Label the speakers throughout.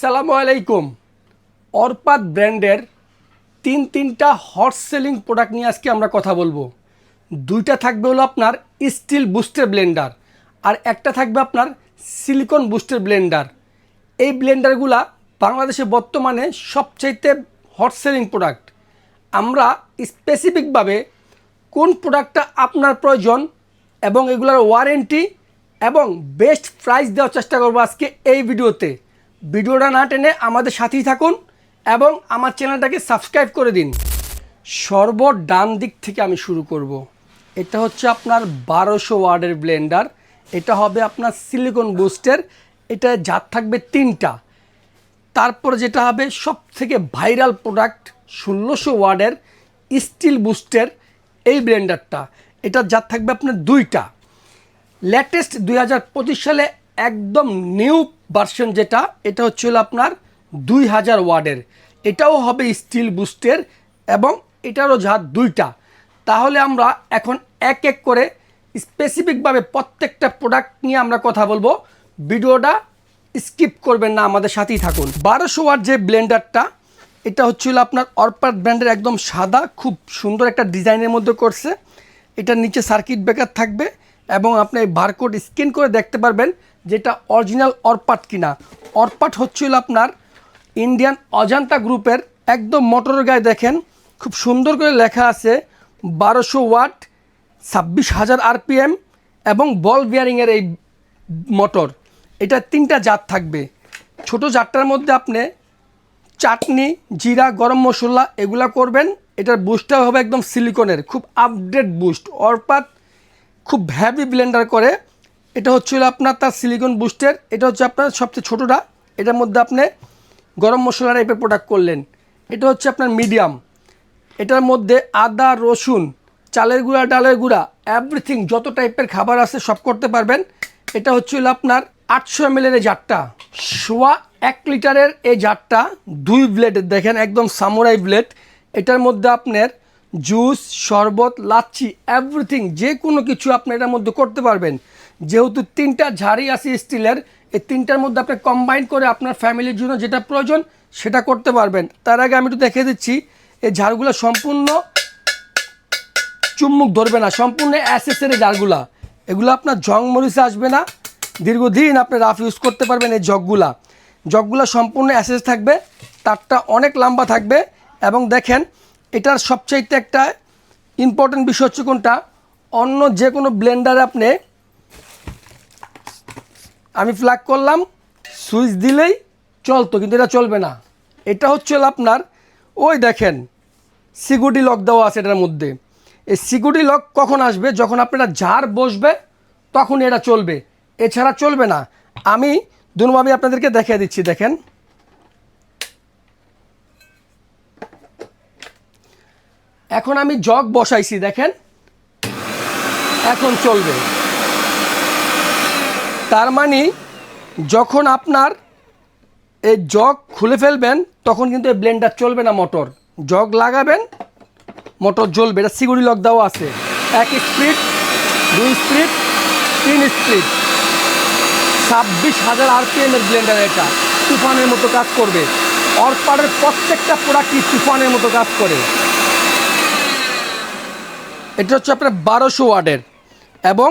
Speaker 1: আসসালামু আলাইকুম। অরপাত ব্র্যান্ডের তিন তিনটা হট সেলিং প্রোডাক্ট নিয়ে আজকে আমরা কথা বলব। দুইটা থাকবে হলো আপনার স্টিল বুস্টার ব্লেন্ডার আর একটা থাকবে আপনার সিলিকন বুস্টার ব্লেন্ডার এই ব্লেন্ডারগুলা বাংলাদেশে বর্তমানে সবচাইতে হট সেলিং প্রোডাক্ট আমরা স্পেসিফিকভাবে কোন প্রোডাক্টটা আপনার প্রয়োজন এবং এগুলোর ওয়ারেন্টি এবং বেস্ট প্রাইস দেওয়ার চেষ্টা করব আজকে এই ভিডিওতে। ভিডিওটা না টেনে আমাদের সাথেই থাকুন এবং আমার চ্যানেলটাকে সাবস্ক্রাইব করে দিন। সর্ব ডান দিক থেকে আমি শুরু করব। এটা হচ্ছে আপনার বারোশো ওয়ার্ডের ব্লেন্ডার। এটা হবে আপনার সিলিকন বুস্টের। এটা জাত থাকবে তিনটা। তারপর যেটা হবে সব থেকে ভাইরাল প্রোডাক্ট ষোলোশো ওয়ার্ডের স্টিল বুস্টের, এই ব্লেন্ডারটা। এটা যার থাকবে আপনার দুইটা। লেটেস্ট দুই হাজার পঁচিশ সালে একদম নিউ ভার্সন যেটা, এটা হচ্ছে হলো আপনার দুই হাজার ওয়ার্ডের। এটাও হবে স্টিল বুস্টের এবং এটারও জাত দুইটা। তাহলে আমরা এখন এক এক করে স্পেসিফিকভাবে প্রত্যেকটা প্রোডাক্ট নিয়ে আমরা কথা বলব। ভিডিওটা স্কিপ করবেন না, আমাদের সাথেই থাকুন। বারোশো ওয়াট যে ব্লেন্ডারটা, এটা হচ্ছিল আপনার অরপার ব্র্যান্ডের একদম সাদা, খুব সুন্দর একটা ডিজাইনের মধ্যে করছে। এটার নিচে সার্কিট ব্রেকার থাকবে। এবং আপনি বারকোড স্ক্যান করে দেখতে পারবেন যেটা অরিজিনাল অরপাট কিনা। অরপাট হচ্ছিল আপনার ইন্ডিয়ান অজান্তা গ্রুপের একদম মোটরের গায়ে দেখেন, খুব সুন্দর করে লেখা আছে বারোশো ওয়াট, ছাব্বিশ হাজার আরপিএম এবং বল বিয়ারিংয়ের এই মোটর। এটা তিনটা জাত থাকবে। ছোট জাতটার মধ্যে আপনি চাটনি, জিরা, গরম মশলা এগুলা করবেন। এটার বুস্টটা হবে একদম সিলিকনের খুব আপডেট বুস্ট অর্পাত খুব হ্যাভি ব্লেন্ডার করে। এটা হচ্ছে হলো আপনার তার সিলিকন বুস্টের এটা হচ্ছে আপনার সবচেয়ে ছোটোটা। এটার মধ্যে আপনি গরম মশলা টাইপের প্রোডাক্ট করলেন। এটা হচ্ছে আপনার মিডিয়াম এটার মধ্যে আদা, রসুন, চালের গুঁড়া, ডালের গুঁড়া এভরিথিং যত টাইপের খাবার আছে সব করতে পারবেন। এটা হচ্ছে হলো আপনার আটশো এম এর জারটা। সোয়া এক লিটারের এই জারটা, দুই ব্লেডের দেখেন একদম সামুরাই ব্লেড এটার মধ্যে আপনার জুস, শরবত, লাচ্ছি এভরিথিং যে কোনো কিছু আপনি এটার মধ্যে করতে পারবেন। যেহেতু তিনটা ঝাড়ি আছে স্টিলের, এই তিনটার মধ্যে আপনি কম্বাইন করে আপনার ফ্যামিলির জন্য যেটা প্রয়োজন, সেটা করতে পারবেন। তার আগে আমি একটু দেখে দিচ্ছি, এই ঝাড়গুলো সম্পূর্ণ চুম্মুক ধরবে না, সম্পূর্ণ অ্যাসেসের জারগুলা এগুলো আপনার জং মরিচে আসবে না, দীর্ঘদিন আপনি রাফ ইউজ করতে পারবেন এই জগগুলা। জগগুলা সম্পূর্ণ অ্যাসেস থাকবে, তারটা অনেক লম্বা থাকবে, এবং দেখেন এটার সবচাইতে একটা ইম্পর্টেন্ট বিষয় হচ্ছে কোনটা? অন্য যে কোনো ব্লেন্ডারে আপনি আমি ফ্ল্যাগ করলাম সুইচ দিলেই চলতো, কিন্তু এটা চলবে না। এটা হচ্ছে আপনার, ওই দেখেন সিকিউরিটি লক দেওয়া আছে এটার মধ্যে। এই সিকিউরিটি লক কখন আসবে? যখন আপনারা ঝাড় বসবে তখন এটা চলবে। এছাড়া চলবে না। আমি দুভাবে আপনাদেরকে দেখিয়ে দিচ্ছি, দেখেন। এখন আমি জগ বসাইছি, দেখেন। এখন চলবে। তার মানে যখন আপনার এই জগ খুলে ফেলবেন, তখন কিন্তু এই ব্লেন্ডার চলবে না মোটর জগ লাগাবেন মোটর জ্বলবে। এটা সিকিউরিটি লক আছে। এক স্পিড দুই স্পিড তিন স্পিড ছাব্বিশ হাজার আরপিএম এর ব্লেন্ডার এটা। তুফানের মতো কাজ করবে। অরপারের প্রত্যেকটা প্রোডাক্টই তুফানের মতো কাজ করে। এটা হচ্ছে আপনার বারোশো ওয়ার্ডের এবং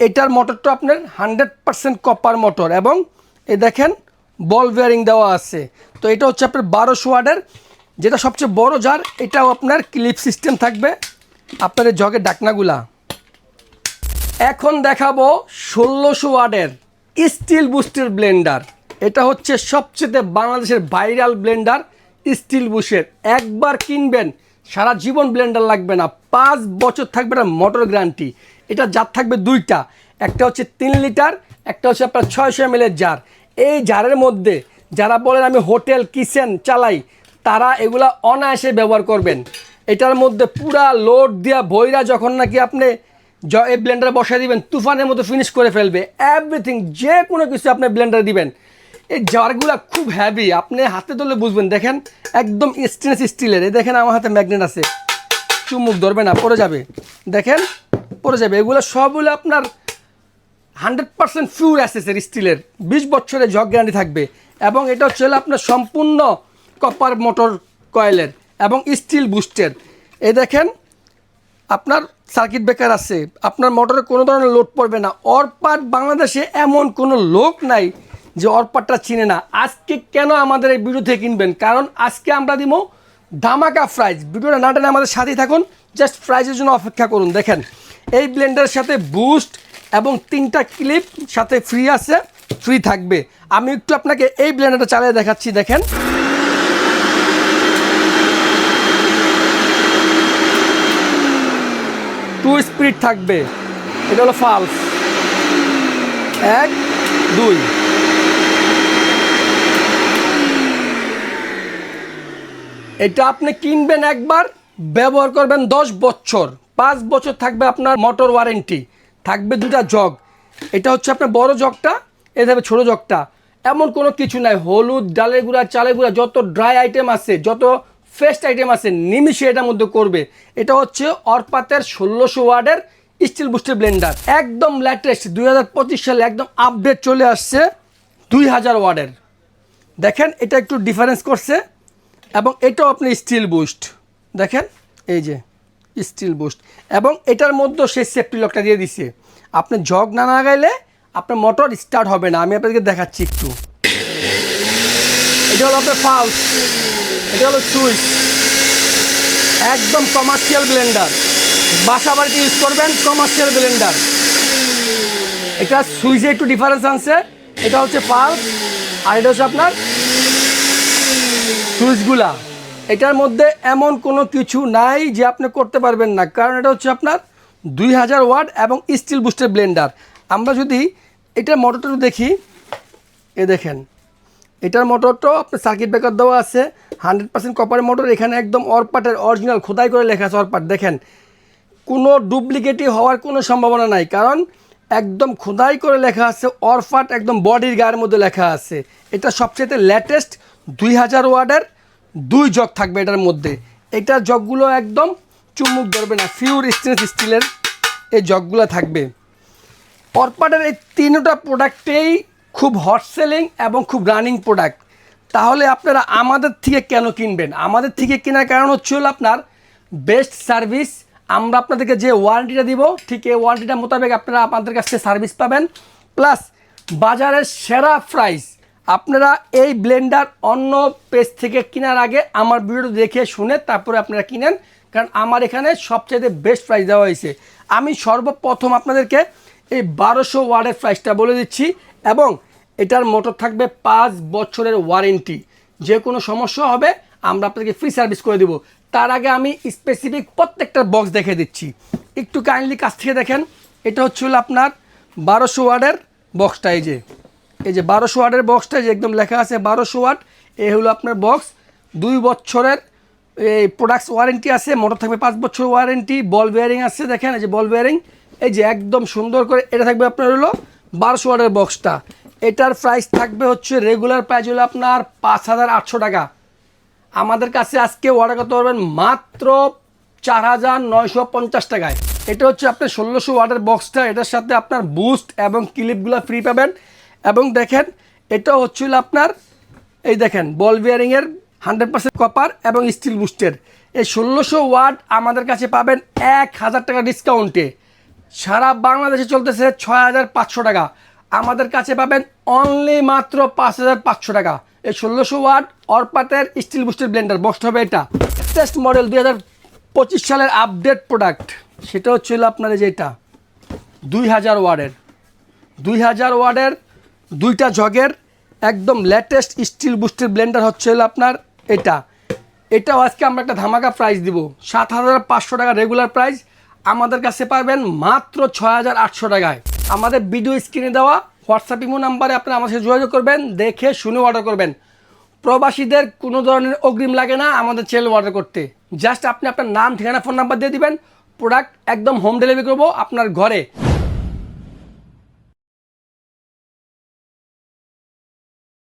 Speaker 1: এটার মোটরটা আপনার হান্ড্রেড পারসেন্ট কপার মোটর এবং এ দেখেন বল বেয়ারিং দেওয়া আছে। তো এটা হচ্ছে আপনার বারোশো ওয়ার্ডের যেটা সবচেয়ে বড় জার এটাও আপনার ক্লিপ সিস্টেম থাকবে আপনার জগের ডাকনাগুলা। এখন দেখাবো ষোলোশো ওয়ার্ডের স্টিল বুস্টের ব্লেন্ডার এটা হচ্ছে সবচেয়ে বাংলাদেশের ভাইরাল ব্লেন্ডার স্টিল বুশের একবার কিনবেন সারা জীবন ব্লেন্ডার লাগবে না, পাঁচ বছর থাকবে না মোটর গ্যারান্টি এটা জার থাকবে দুইটা, একটা হচ্ছে তিন লিটার, একটা হচ্ছে আপনার ছয়শো এম জার। এই জারের মধ্যে যারা বলেন আমি হোটেল, কিচেন চালাই, তারা এগুলা অনায়াসে ব্যবহার করবেন। এটার মধ্যে পুরা লোড দিয়া ভৈরা যখন নাকি আপনি এই ব্লেন্ডারে বসাই দিবেন, তুফানের মতো ফিনিশ করে ফেলবে। এভরিথিং যে কোনো কিছু আপনি ব্লেন্ডারে দিবেন। এই জারগুলো খুব হ্যাভি আপনি হাতে ধরলে বুঝবেন। দেখেন, একদম স্টেনলেস স্টিলের এই দেখেন, আমার হাতে ম্যাগনেট আছে। চুমুক ধরবে না, পড়ে যাবে। দেখেন, পড়ে যাবে। এগুলো সবগুলো আপনার হান্ড্রেড পার্সেন্ট ফিউর অ্যাসেসের স্টিলের বিশ বছরে জগ গ্যারান্টি থাকবে। এবং এটা হচ্ছে আপনার সম্পূর্ণ কপার মোটর কয়েলের এবং স্টিল বুস্টের এই দেখেন, আপনার সার্কিট ব্রেকার আছে। আপনার মোটরে কোনো ধরনের লোড পড়বে না। অরপাট বাংলাদেশে এমন কোনো লোক নাই। যে অরপাটটা চিনে না। আজকে কেন আমাদের এই ভিডিও থেকে কিনবেন? কারণ আজকে আমরা দিব ধামাকা ফ্রাইজ ভিডিওটা না টেনে আমাদের সাথেই থাকুন। জাস্ট ফ্রাইজের জন্য অপেক্ষা করুন। দেখেন, এই ব্লেন্ডারের সাথে বুস্ট এবং তিনটা ক্লিপ সাথে ফ্রি আছে ফ্রি থাকবে। আমি একটু আপনাকে এই ব্লেন্ডারটা চালিয়ে দেখাচ্ছি, দেখেন। টু স্পিড থাকবে। এটা হলো ফালস এক, দুই। এটা আপনি কিনবেন একবার, ব্যবহার করবেন দশ বছর। পাঁচ বছর থাকবে আপনার মোটর ওয়ারেন্টি থাকবে দুটা জগ। এটা হচ্ছে আপনার বড় জগটা এটা থাকবে ছোটো জগটা। এমন কোনো কিছু নাই, হলুদ, ডালের গুঁড়া, চালের গুঁড়া, যত ড্রাই আইটেম আছে, যত ফেস্ট আইটেম আছে নিমিশে এটার মধ্যে করবে। এটা হচ্ছে অরপাতের ষোলোশো ওয়ার্ডের স্টিল বুস্টার ব্লেন্ডার একদম লেটেস্ট দুই হাজার সালে একদম আপডেট চলে আসছে দুই হাজার ওয়ার্ডের। দেখেন, এটা একটু ডিফারেন্স করছে। এবং এটাও আপনি স্টিল বুস্ট দেখেন, এই যে স্টিল বুস্ট এবং এটার মধ্যে সে সেফটি লকটা দিয়ে দিছে। আপনি জগ না লাগাইলে আপনার মোটর স্টার্ট হবে না। আমি আপনাদেরকে দেখাচ্ছি একটু। এটা হলো আপনার পালস এটা হলো সুইচ একদম কমার্শিয়াল ব্লেন্ডার বাসা বাড়িতে ইউজ করবেন কমার্শিয়াল ব্লেন্ডার এটা সুইচে একটু ডিফারেন্স আনছে। এটা হচ্ছে পালস আর এটা হচ্ছে আপনার সুইচগুলা। এটার মধ্যে এমন কোনো কিছু নাই যে আপনি করতে পারবেন না। কারণ এটা হচ্ছে আপনার দুই হাজার ওয়াট এবং স্টিল বুস্টার ব্লেন্ডার। আমরা যদি এটার মোটরটা দেখি, এ দেখেন, এটার মোটরটাও আপনার সার্কিট ব্রেকার দেওয়া আছে। হান্ড্রেড পার্সেন্ট কপারের মোটর, এখানে একদম অরপাটের অরিজিনাল খোদাই করে লেখা আছে অরপাট দেখেন, কোনো ডুপ্লিকেটই হওয়ার কোনো সম্ভাবনা নাই। কারণ একদম খোদাই করে লেখা আছে অরফাট একদম বডির গায়ের মধ্যে লেখা আছে। এটা সবচেয়ে লেটেস্ট দুই হাজার ওয়ার্ডের দুই জগ থাকবে এটার মধ্যে। এটার জগগুলো একদম চুমুক ধরবে না ফিউর স্টেনলেস স্টিলের এই জগগুলো থাকবে। অরপাটের এই তিনটা প্রোডাক্টেই খুব হট সেলিং এবং খুব রানিং প্রোডাক্ট তাহলে আপনারা আমাদের থেকে কেন কিনবেন? আমাদের থেকে কেনার কারণ হচ্ছে হলো আপনার বেস্ট সার্ভিস আমরা আপনাদেরকে যে ওয়ারেন্টিটা দিব, ঠিক এই ওয়ারেন্টিটা মোতাবেক আপনারা আমাদের কাছ থেকে সার্ভিস পাবেন। প্লাস বাজারের সেরা প্রাইস আপনারা এই ব্লেন্ডার অন্য পেজ থেকে কেনার আগে আমার ভিডিও দেখে শুনে তারপরে আপনারা কিনেন, কারণ আমার এখানে সবচেয়ে বেস্ট প্রাইস দেওয়া হয়েছে। আমি সর্বপ্রথম আপনাদেরকে এই বারোশো ওয়ার্ডের প্রাইসটা বলে দিচ্ছি এবং এটার মোটর থাকবে পাঁচ বছরের ওয়ারেন্টি যে কোনো সমস্যা হবে, আমরা আপনাদেরকে ফ্রি সার্ভিস করে দেবো। তার আগে আমি স্পেসিফিক প্রত্যেকটা বক্স দেখে দিচ্ছি। একটু কাইন্ডলি কাছ থেকে দেখেন, এটা হচ্ছে হলো আপনার বারোশো ওয়ার্ডের বক্সটা এই যে। এই যে বারোশো ওয়ার্ডের বক্সটা যে একদম লেখা আছে বারোশো ওয়াট, এ হলো আপনার বক্স দুই বছরের, এই প্রোডাক্টস ওয়ারেন্টি আছে, মোটর থাকবে পাঁচ বছর ওয়ারেন্টি বল বেয়ারিং আছে, দেখেন, এই যে বল বেয়ারিং এই যে একদম সুন্দর করে, এটা থাকবে আপনার হলো বারোশো ওয়াটের বক্সটা এটার প্রাইস থাকবে হচ্ছে রেগুলার প্রাইস হলো আপনার পাঁচ হাজার আটশো টাকা। আমাদের কাছে আজকে অর্ডার করতে পারবেন মাত্র চার হাজার নয়শো পঞ্চাশ টাকায়। এটা হচ্ছে আপনার ষোলোশো ওয়াটের বক্সটা এটার সাথে আপনার বুস্ট এবং ক্লিপগুলো ফ্রি পাবেন। এবং দেখেন, এটা হচ্ছিল আপনার, এই দেখেন, বল বিয়ারিংয়ের হান্ড্রেড পার্সেন্ট কপার এবং স্টিল বুস্টের এই ষোলোশো ওয়াট আমাদের কাছে পাবেন এক হাজার টাকা ডিসকাউন্টে সারা বাংলাদেশে চলতেছে ছয় হাজার পাঁচশো টাকা। আমাদের কাছে পাবেন অনলি মাত্র পাঁচ হাজার পাঁচশো টাকা। এই ষোলোশো ওয়াট অরপাতের স্টিল বুস্টের ব্লেন্ডার বক্সটা হবে এটা। টেস্ট মডেল দুই হাজার পঁচিশ সালের আপডেট প্রোডাক্ট সেটা হচ্ছিল আপনার এই যে এটা। দুই হাজার ওয়ার্ডের দুই হাজার ওয়ার্ডের দুইটা জগের একদম লেটেস্ট স্টিল বুস্টের ব্লেন্ডার হচ্ছে হলো আপনার এটা। এটাও আজকে আমরা একটা ধামাকা প্রাইস দিব। সাত হাজার পাঁচশো টাকা রেগুলার প্রাইস আমাদের কাছে পাবেন মাত্র ছয় হাজার আটশো টাকায়। আমাদের ভিডিও স্ক্রিনে দেওয়া হোয়াটসঅ্যাপ ইমো নাম্বারে আপনারা আমার সাথে যোগাযোগ করবেন, দেখে শুনে অর্ডার করবেন। প্রবাসীদের কোনো ধরনের অগ্রিম লাগে না আমাদের চ্যানেল অর্ডার করতে। জাস্ট আপনি আপনার নাম, ঠিকানা ফোন নাম্বার দিয়ে দিবেন। প্রোডাক্ট একদম হোম ডেলিভারি করব আপনার ঘরে।